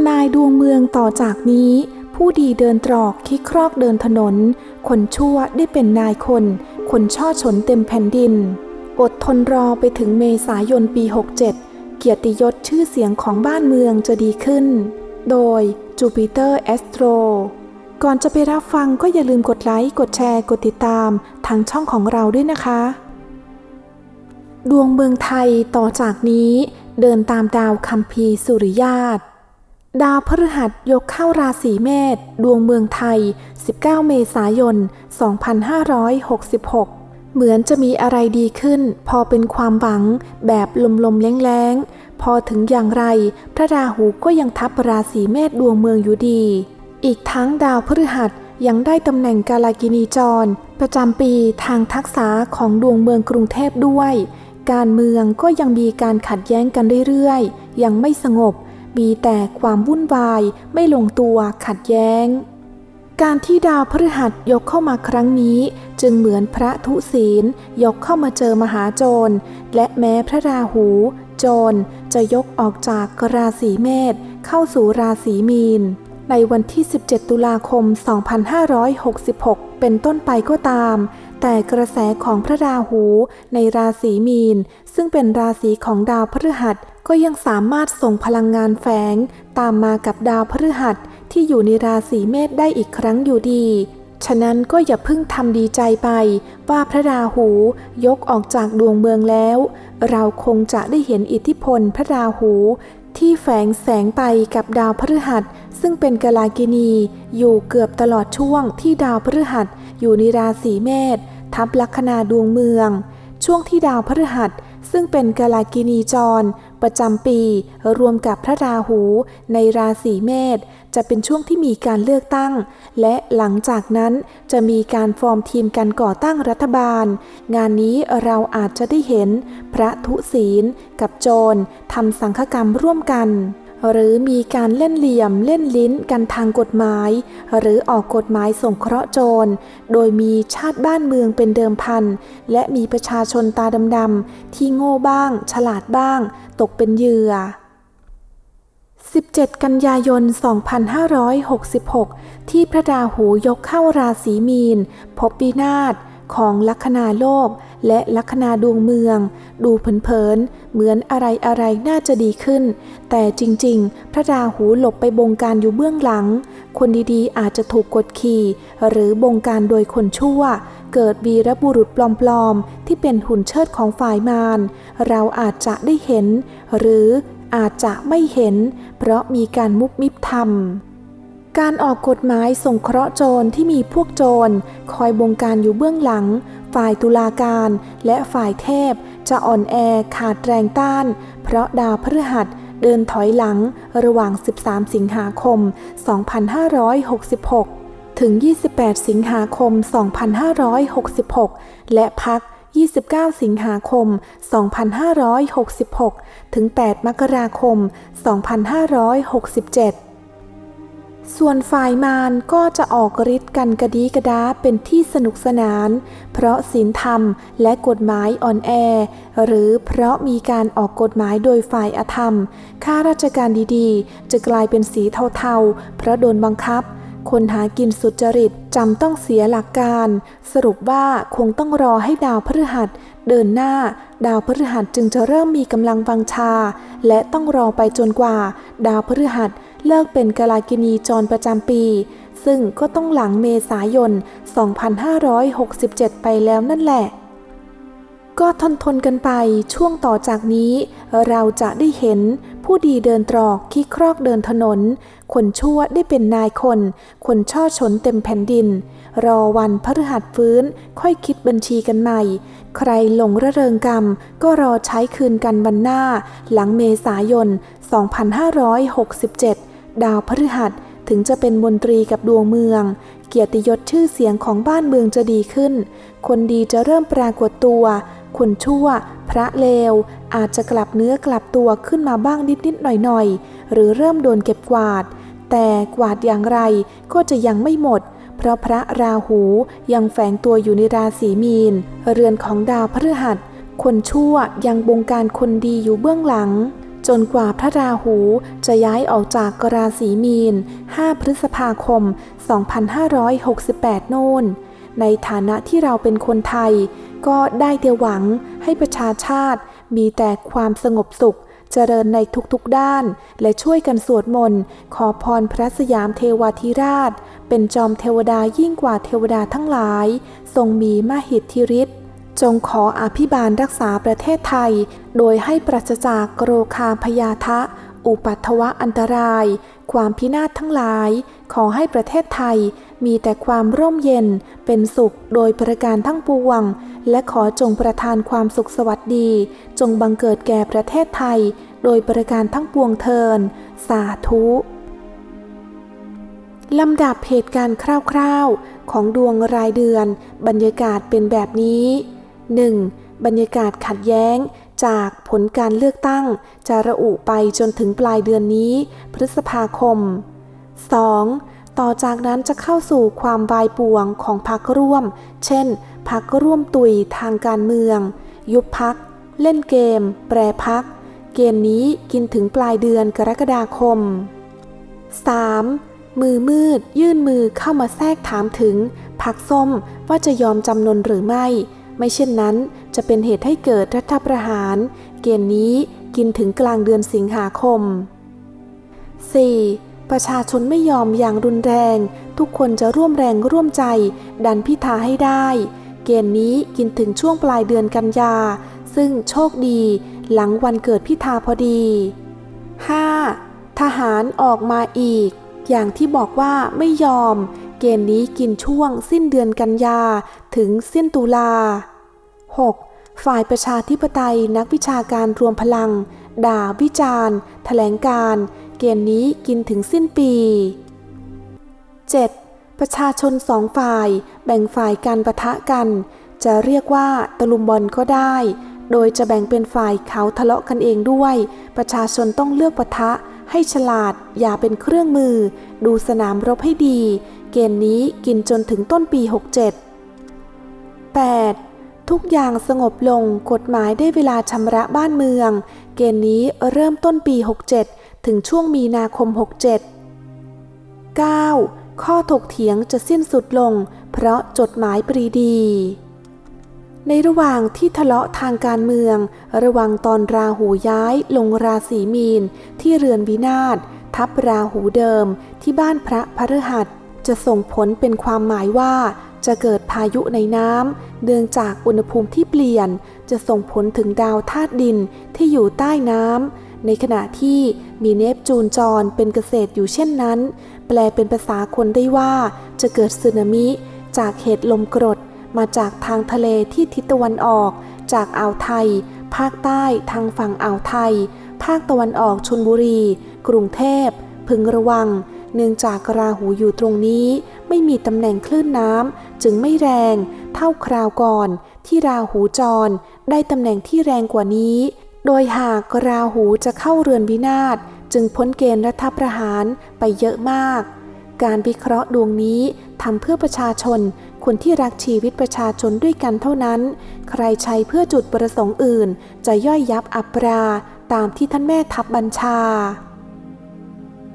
ำนายดวงเมืองต่อจากนี้ ผู้ดีเดินตรอกคิกครอกเดินถนน คนชั่วได้เป็นนายคน คนช่อชนเต็มแผ่นดิน อดทนรอไปถึงเมษายนปี 67 เกียรติยศชื่อเสียงของบ้านเมืองจะดีขึ้น โดยจูปิเตอร์แอสโตรก่อนจะไปรับฟังก็อย่าลืมกดไลค์ กดแชร์ กดติดตาม ทางช่องของเราด้วยนะคะ ดวงเมืองไทยต่อจากนี้เดินตามดาวคัมภีร์สุริยาต ดาวพฤหัสยกเข้าราศีเมษดวงเมืองไทย 19 เมษายน 2566 เหมือนจะมีอะไรดีขึ้น พอเป็นความหวัง แบบลมๆแรงๆ พอถึงอย่างไร พระราหูก็ยังทับราศีเมษดวงเมืองอยู่ดี อีกทั้งดาวพฤหัสยังได้ตำแหน่งกาลากินีจร ประจำปีทางทักษะของดวงเมืองกรุงเทพด้วย การเมืองก็ยังมีการขัดแย้งกันเรื่อยๆ ยังไม่สงบ มีแต่ความวุ่นวายไม่ลงตัวขัดแย้ง การที่ดาวพฤหัสยกเข้ามาครั้งนี้ จึงเหมือนพระทุศีลยกเข้ามาเจอมหาโจร และแม้พระราหู โจรจะยกออกจากราศีเมษเข้าสู่ราศีมีน ในวันที่ 17 ตุลาคม 2566 เป็นต้นไปก็ตามแต่กระแสของพระราหูในราศีมีน ซึ่งเป็นราศีของดาวพฤหัส ก็ยังสามารถส่งพลังงานแฝงตามมากับดาวพฤหัสที่อยู่ในราศีเมษได้อีกครั้งอยู่ดี ฉะนั้นก็อย่าเพิ่งทำดีใจไป ว่าพระราหูยกออกจากดวงเมืองแล้ว เราคงจะได้เห็นอิทธิพลพระราหูที่แฝงแสงไปกับดาวพฤหัส ซึ่งเป็นกลากินี อยู่เกือบตลอดช่วงที่ดาวพฤหัส อยู่ในราศีเมษทับลัคนาดวงเมือง ช่วงที่ดาวพฤหัส ซึ่งเป็นกลากินีจร ประจำปี รวมกับพระราหู ในราศีเมษจะเป็นช่วงที่มีการเลือกตั้ง และหลังจากนั้นจะมีการฟอร์มทีมการก่อตั้งรัฐบาล งานนี้เราอาจจะได้เห็นพระทุศีลกับโจรทำสังฆกรรมร่วมกัน หรือมีการเล่นเหลี่ยมเล่นลิ้นกันทางกฎหมาย หรือออกกฎหมายส่งเคราะห์โจร โดยมีชาติบ้านเมืองเป็นเดิมพัน และมีประชาชนตาดำๆที่โง่บ้าง ฉลาดบ้าง ตกเป็นเหยื่อ 17 กันยายน 2566 ที่พระราหูยกเข้าราศีมีน พบปีนาศ ของลัคนาโลกและลัคนาดวงเมือง ดูเผินๆเหมือนอะไรอะไรน่าจะดีขึ้น แต่จริงๆ พระราหูหลบไปบงการอยู่เบื้องหลัง คนดีๆอาจจะถูกกดขี่ หรือบงการโดยคนชั่ว เกิดวีรบุรุษปลอมๆ ที่เป็นหุ่นเชิดของฝ่ายมาร เราอาจจะได้เห็น หรืออาจจะไม่เห็น เพราะมีการมุบมิบทำ การออกกฎหมายส่งเคราะห์โจรที่มีพวกโจร คอยบงการอยู่เบื้องหลัง ฝ่ายตุลาการ และฝ่ายเทพ จะอ่อนแอขาดแรงต้าน เพราะดาวพฤหัสเดินถอยหลังระหว่าง 13 สิงหาคม 2566 ถึง 28 สิงหาคม 2566 และพัก 29 สิงหาคม 2566 ถึง 8 มกราคม 2567 ส่วนฝ่ายมารก็จะออกฤทธิ์กันกระดีกระดาเป็นที่สนุกสนาน เพราะศีลธรรมและกฎหมายอ่อนแอ หรือเพราะมีการออกกฎหมายโดยฝ่ายอธรรม ข้าราชการดีๆ จะกลายเป็นสีเทาๆ เพราะโดนบังคับ คนหากินสุจริตจำต้องเสียหลักการ สรุปว่าคงต้องรอให้ดาวพฤหัสเดินหน้า ดาวพฤหัสจึงจะเริ่มมีกำลังวังชา และต้องรอไปจนกว่า ดาวพฤหัส เลิกเป็นกาลากินีจรประจำปี ซึ่งก็ต้องหลังเมษายน 2567 ไปแล้วนั่นแหละ ก็ทนทนกันไปช่วงต่อจากนี้ เราจะได้เห็นผู้ดีเดินตรอกขี้ครอกเดินถนน คนชั่วได้เป็นนายคน คนช่อชนเต็มแผ่นดิน รอวันพฤหัสฟื้นค่อยคิดบัญชีกันใหม่ ใครหลงระเริงกรรม ก็รอใช้คืนกันวันหน้า หลังเมษายน 2567 ดาวพฤหัสถึงจะเป็นมนตรีกับดวงเมือง เกียรติยศชื่อเสียงของบ้านเมืองจะดีขึ้น คนดีจะเริ่มปรากฏตัว คนชั่ว พระเลว อาจจะกลับเนื้อกลับตัวขึ้นมาบ้างนิดๆหน่อยๆ หรือเริ่มโดนเก็บกวาด แต่กวาดอย่างไรก็จะยังไม่หมด เพราะพระราหูยังแฝงตัวอยู่ในราศีมีน เรือนของดาวพฤหัส คนชั่วยังบงการคนดีอยู่เบื้องหลัง จนกว่าพระราหูจะย้ายออกจากกราศีมีน 5 พฤษภาคม 2568 โน่น ในฐานะที่เราเป็นคนไทย ก็ได้แต่หวังให้ประชาชาติมีแต่ความสงบสุข เจริญในทุกๆด้าน และช่วยกันสวดมนต์ขอพรพระสยามเทวาธิราช เป็นจอมเทวดายิ่งกว่าเทวดาทั้งหลาย ทรงมีมหิทธิฤทธิ์ จงขออภิบาลรักษาประเทศไทย โดยให้ปราศจากโรคาพยาทะอุปัตวะอันตราย ความพินาศทั้งหลาย ขอให้ประเทศไทยมีแต่ความร่มเย็นเป็นสุขโดยประการทั้งปวง และขอจงประทานความสุขสวัสดี จงบังเกิดแก่ประเทศไทย โดยประการทั้งปวงเทิน สาธุลำดับเหตุการณ์คร่าวๆ ของดวงรายเดือน บรรยากาศเป็นแบบนี้ 1. บรรยากาศขัดแย้ง จากผลการเลือกตั้ง จะระอุไปจนถึงปลายเดือนนี้ พฤษภาคม 2. ต่อจากนั้นจะเข้าสู่ความวายป่วงของพรรคร่วม เช่นพรรคร่วมตุยทางการเมือง ยุบพัก เล่นเกม แปรพัก เกณฑ์นี้กินถึงปลายเดือนกรกฎาคม 3. มือมืด ยื่นมือเข้ามาแทรกถามถึง พักส้มว่าจะยอมจำนนหรือไม่ ไม่เช่นนั้นจะเป็นเหตุให้เกิดรัฐประหาร เกณฑ์นี้กินถึงกลางเดือนสิงหาคม 4. ประชาชนไม่ยอมอย่างรุนแรง ทุกคนจะร่วมแรงร่วมใจ ดันพิธาให้ได้ เกณฑ์นี้กินถึงช่วงปลายเดือนกันยา ซึ่งโชคดี หลังวันเกิดพิธาพอดี 5. ทหารออกมาอีก อย่างที่บอกว่าไม่ยอม เกณฑ์นี้กินช่วงสิ้นเดือนกันยา ถึงสิ้นตุลา 6. ฝ่ายประชาธิปไตยนักวิชาการรวมพลัง ด่าวิจารณ์ แถลงการ เกณฑ์นี้กินถึงสิ้นปี 7. ประชาชนสองฝ่าย แบ่งฝ่ายการประทะกัน จะเรียกว่าตะลุมบอลก็ได้ โดยจะแบ่งเป็นฝ่ายเขาทะเลาะกันเองด้วย ประชาชนต้องเลือกปะทะให้ฉลาดอย่าเป็นเครื่องมือ ดูสนามรบให้ดี เกณฑ์นี้กินจนถึงต้นปี 67 8. ทุกอย่างสงบลงกฎหมายได้เวลาชำระบ้านเมือง เกณฑ์นี้เริ่มต้นปี 67 ถึงช่วงมีนาคม 67 9. ข้อถกเถียงจะสิ้นสุดลง เพราะจดหมายปรีดี ในระหว่างที่ทะเลาะทางการเมือง ระวังตอนราหูย้ายลงราศีมีน ที่เรือนวินาศทับราหูเดิมที่บ้านพระพฤหัสจะส่งผลเป็นความหมายว่า จะเกิดพายุในน้ำเนื่องจากอุณหภูมิที่เปลี่ยน จะส่งผลถึงดาวธาตุดินที่อยู่ใต้น้ำในขณะที่มีเนปจูนจรเป็นเกษตรอยู่เช่นนั้น แปลเป็นภาษาคนได้ว่าจะเกิดสึนามิ จากเหตุลมกรดมาจากทางทะเลที่ทิศตะวันออก จากอ่าวไทย ภาคใต้ทางฝั่งอ่าวไทย ภาคตะวันออกชนบุรี กรุงเทพ พึงระวัง เนื่องจากราหูอยู่ตรงนี้ ไม่มีตำแหน่งคลื่นน้ำจึงไม่แรงเท่าคราวก่อนที่ราหูจรได้ตำแหน่งที่แรงกว่านี้ โดยหากราหูจะเข้าเรือนวินาศจึงพ้นเกณฑ์รัฐประหารไปเยอะมาก การวิเคราะห์ดวงนี้ทำเพื่อประชาชน คนที่รักชีวิตประชาชนด้วยกันเท่านั้น ใครใช้เพื่อจุดประสงค์อื่น จะย่อยยับอับรา ตามที่ท่านแม่ทัพบัญชา